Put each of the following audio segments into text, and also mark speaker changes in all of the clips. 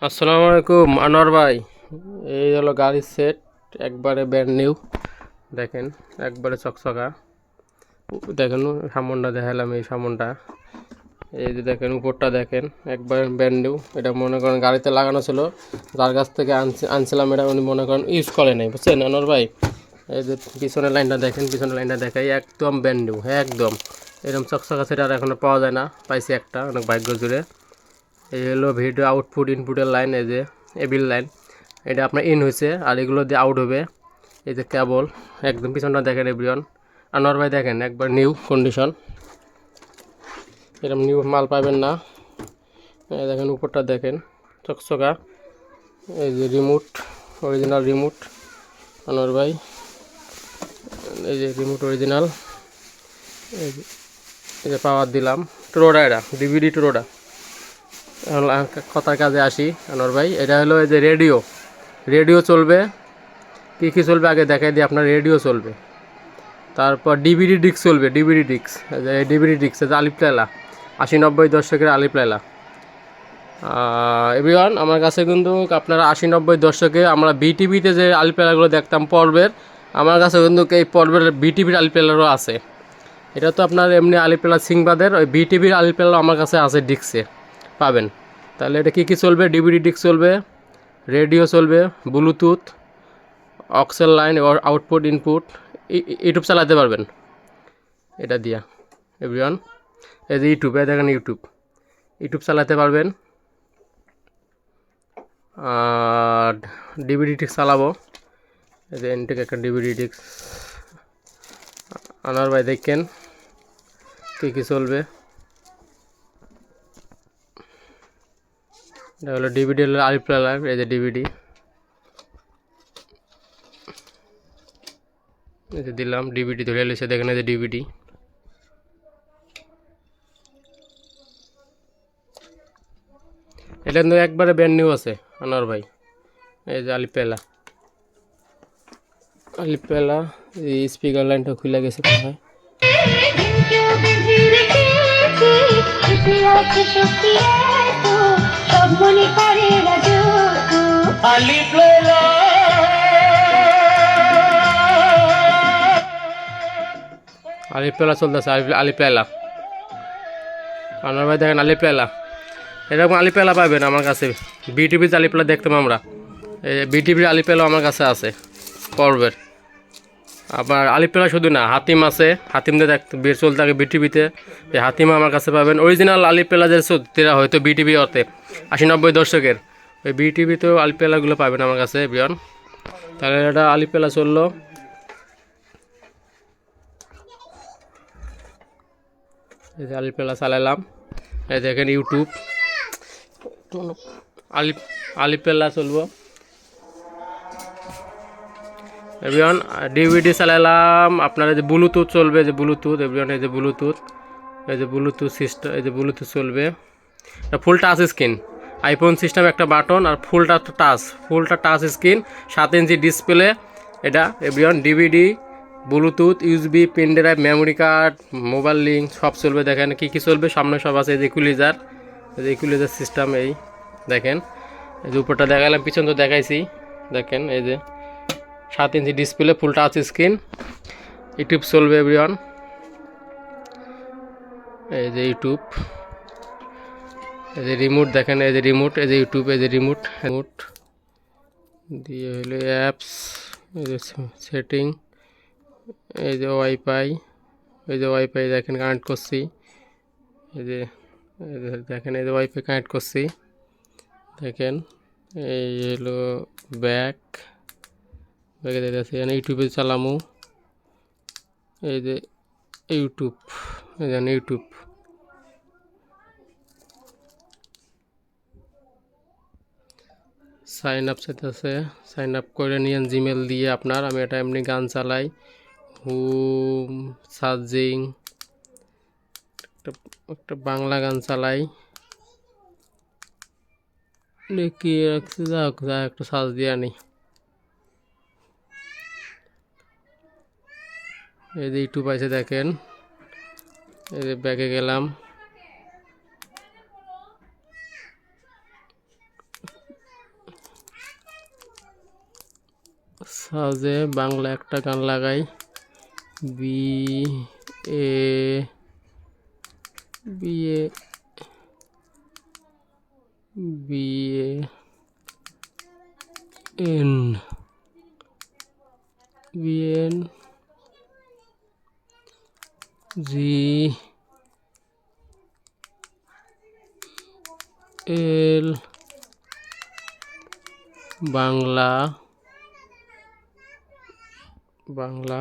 Speaker 1: আসসালামু আলাইকুম, আনোয়ার ভাই। এই হলো গাড়ির সেট একবারে ব্র্যান্ড নিউ দেখেন, একবারে চকচকা। দেখেন, সামনটা দেখালাম এই সামনটা। এই যে দেখেন, উপরটা দেখেন, একবারে ব্র্যান্ড নিউ এটা মনে করেন গাড়িতে লাগানো ছিল, যার কাছ থেকে আনছি- আনছিলাম এটা উনি মনে করেন ইউজ করে নাই। বুঝছেন, আনোয়ার ভাই? এই যে পিছনের লাইনটা দেখেন, পিছনের লাইনটা দেখাই, একদম ব্র্যান্ড নিউ হ্যাঁ একদম। এরকম চকচকা সেটা আর এখনও পাওয়া যায় না, পাইছি একটা, অনেক ভাগ্য জুড়ে এই হলো ভিডিও আউটপুট ইনপুটের লাইন এই যে এবিল লাইন এটা আপনার ইন হয়েছে, আর এগুলো দিয়ে আউট হবে। এই যে কেবল একদম পিছনটা দেখেন এভরিওয়ান। আনোয়ার ভাই দেখেন, একবার নিউ কন্ডিশন এরকম নিউ মাল পাবেন না। দেখেন উপরটা দেখেন, চকচকা। এই যে রিমোট অরিজিনাল রিমোট আনোয়ার ভাই। এই যে রিমোট অরিজিনাল এই যে পাওয়ার দিলাম। টোরোডা এটা ডিভিডি টোরোডা কথার কাজে আসি, আনোয়ার ভাই। এটা হলো এই যে রেডিও। রেডিও চলবে। কী কী চলবে আগে দেখাই দিই, আপনার রেডিও চলবে। তারপর ডিভিডি ডিস্ক চলবে, ডিভিডি ডিস্ক। ডিভিডি ডিস্ক যে আলিপ লাইলা আশি নব্বই দশকের আলিপ লাইলা এভরিওয়ান আমার কাছে কিন্তু আপনারা আশি নব্বই দশকে আমরা বিটিভিতে যে আলিপ লাইলাগুলো দেখতাম পর্বের, আমার কাছে কিন্তু এই পর্বের বিটিভির আলিপ লাইলারও আছে। এটা তো আপনার এমনি আলিপেলা সিংবাদের, ওই বিটিভির আলিপেলা আমার কাছে আছে ডিক্সে পাবেন। তাহলে এটা কী কী চলবে? ডিভিডি ডিস্ক চলবে, রেডিও চলবে, Bluetooth, aux line output, input YouTube চালাতে পারবেন। এটা দিয়া, এভরিওয়ান। এই যে ইউটিউব, এই দেখেন ইউটিউব। ইউটিউব চালাতে পারবেন। আর ডিভিডি ডিস্ক চালাবো। এই যে এনটেক একটা ডিভিডি ডিস্ক। আনার ভাই দেখেন কী কী চলবে। এটা হলো ডিভিডি হলো আলিপ লাইভ এই যে ডিভিডি এই যে দিলাম ডিভিডি ধরে এলেছে দেখেন এই যে ডিভিডি এটা কিন্তু একবারে ব্যান্ড নিউ আছে আনোয়ার ভাই এই যে আলিপেলা আলিপেলা এই স্পিকার লাইনটা খুলে গেছে মনে হয়
Speaker 2: আলিফ লাইলা
Speaker 1: আলিপেলা চলতেছে আলিপেলা আনোয়ার ভাই দেখেন আলিপেলা এরকম আলিপেলা পাবেন আমার কাছে। বিটিভির আলিপেলা দেখতাম আমরা। বিটিভির আলিপেলা আমার কাছে আছে পর্বের। আবার আলিপেলা শুধু না, হাতিম আছে। হাতিম দিয়ে দেখতে বের চলতে থাকে বিটিভিতে এই হাতিম আমার কাছে পাবেন। অরিজিনাল আলিপেলা যে তেরা হয়তো বিটিভি অতে আশি নব্বই দশকের ওই বিটিভিতেও আলিপেলাগুলো পাবেন আমার কাছে, বিয়ন। তাহলে এটা আলিপেলা চলল। এই যে আলিপেলা চালালাম। এই দেখেন ইউটিউব আলিপ আলিপেলা চলবো। এভরিওয়ান ডিভিডি চালালাম। আপনার এই যে ব্লুটুথ চলবে যে ব্লুটুথ এভরিওয়ান এই যে ব্লুটুথ এই যে ব্লুটুথ সিস্টেম এই যে ব্লুটুথ চলবে। এটা full touch screen iPhone system একটা বাটন আর ফুলটা টাচ ফুলটা টাচ স্ক্রিন সাত ইঞ্চি ডিসপ্লে এটা everyone DVD Bluetooth USB pen drive memory card mobile link সব চলবে। দেখেন কী কী চলবে, সামনে সব আছে। এই যে ইকুলিজার এই যে ইকুলিজার সিস্টেম এই। দেখেন, এই যে উপরটা দেখালাম, পিছন তো দেখাইছি। দেখেন, এই যে সাত inch display full touch screen YouTube চলবে এভরিওয়ান এই যে ইউটিউব এই যে রিমোট দেখেন এই যে রিমোট এই যে ইউটিউব এই যে রিমোট রিমোট দিয়ে হলো অ্যাপস এই যে সেটিং এই যে ওয়াইফাই এই যে ওয়াইফাই দেখেন কানেক্ট করছি এই যে দেখেন এই যে ওয়াইফাই কানেক্ট করছি দেখেন এই হলো ব্যাক ব্যাগে দেখতেছি, এখানে ইউটিউবে চালামু। এই যে ইউটিউব এই যেন ইউটিউব সাইন আপ চাইতেছে সাইন আপ করে নিয়েন জিমেল দিয়ে আপনার, আমি এটা এমনি গান চালাই। হুম চার্জিং একটা একটা বাংলা গান চালাই। দেখি রাখছি যাক যা একটু সার্চ দিয়ে আনি। এই যে ইউটিউব আছে দেখেন। এই যে ব্যাগে গেলাম। সাজে বাংলা একটা গান লাগাই। বি এ বিয়ে বিয়ে N BN G. L Bangla Bangla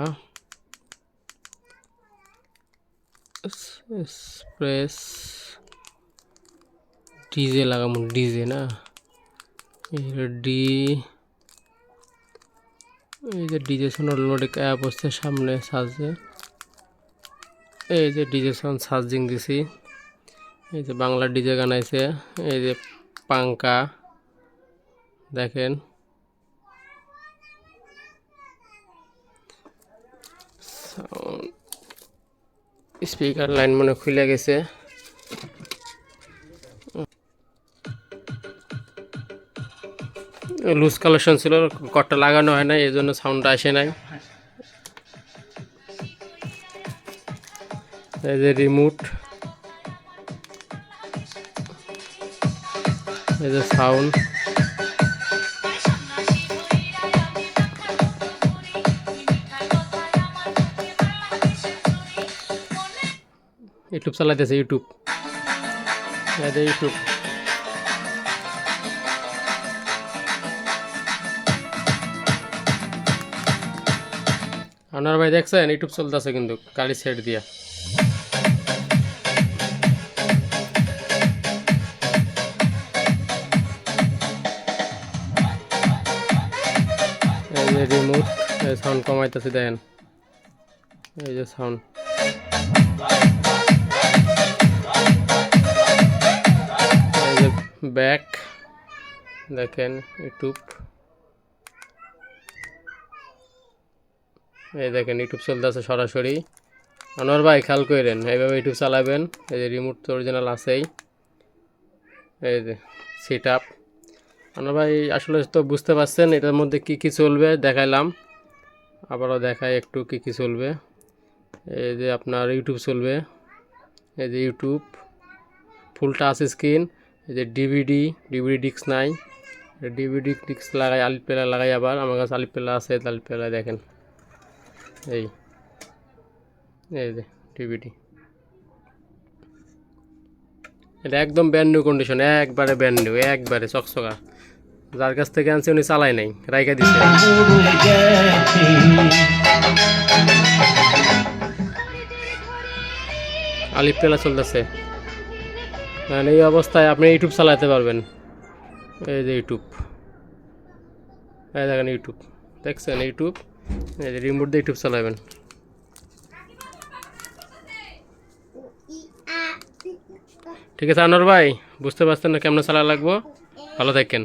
Speaker 1: express. DJ লাগামো DJ না? ডি, এই যে ডিজে সোনার লোডিক অ্যাপ হচ্ছে সামনে সাজে। এই যে ডিজে সাউন্ড সার্জিং দিছি। এই যে বাংলা ডিজে গান আছে এই যে পাঙ্কা, দেখেন। স্পিকার লাইন মনে খুলে গেছে। লুজ কালেকশন ছিল, কটটা লাগানো হয় না এই জন্য সাউন্ডটা আসে নাই। এই যে রিমোট এই যে সাউন্ড ইউটিউব চালাইতেছে ইউটিউব ইউটিউব আপনার ভাই দেখছেন? ইউটিউব চলতেছে কিন্তু, গাড়ি সেট দিয়া। সাউন্ড কমাইতেছে, দেখেন। এই যে সাউন্ড। এই যে ব্যাক, দেখেন, ইউটিউব। এই দেখেন, ইউটিউব চলতেছে সরাসরি। আনোয়ার ভাই, খেয়াল করেন এইভাবে ইউটিউব চালাবেন। এই যে রিমোট তো অরিজিনাল আছেই। এই যে সিট আপ আনোয়ার ভাই, আসলে তো বুঝতে পারছেন এটার মধ্যে কি কি চলবে, দেখাইলাম। আবারও দেখাই একটু কি কি চলবে। এই যে আপনার ইউটিউব চলবে। এই যে ইউটিউব, ফুল টাচ স্ক্রিন, এই যে ডিভিডি ডিভিডি ডিস্ক নাই। ডিভিডি ডিস্ক লাগাই আলিপ পেলা লাগাই আবার। আমার কাছে আলিপ পেলা আছে আলিপ পেলা দেখেন। এই এই যে ডিভিডি। এটা একদম ব্যান্ড নিউ কন্ডিশন একবারে ব্যান্ড নিউ একবারে চকচকা। যার কাছ থেকে আনছি উনি চালাই নাই রাইকা দিছে। আলিপ পেলা চলতেছে। মানে এই অবস্থায় আপনি ইউটিউব চালাতে পারবেন। এই যে ইউটিউব। এই দেখেন ইউটিউব। দেখছেন ইউটিউব? এই যে রিমোট দিয়ে ইউটিউব চালাবেন ঠিক আছে, আনোয়ার ভাই, বুঝতে পারছেন না কেমন চালা লাগবো? ভালো থাকেন।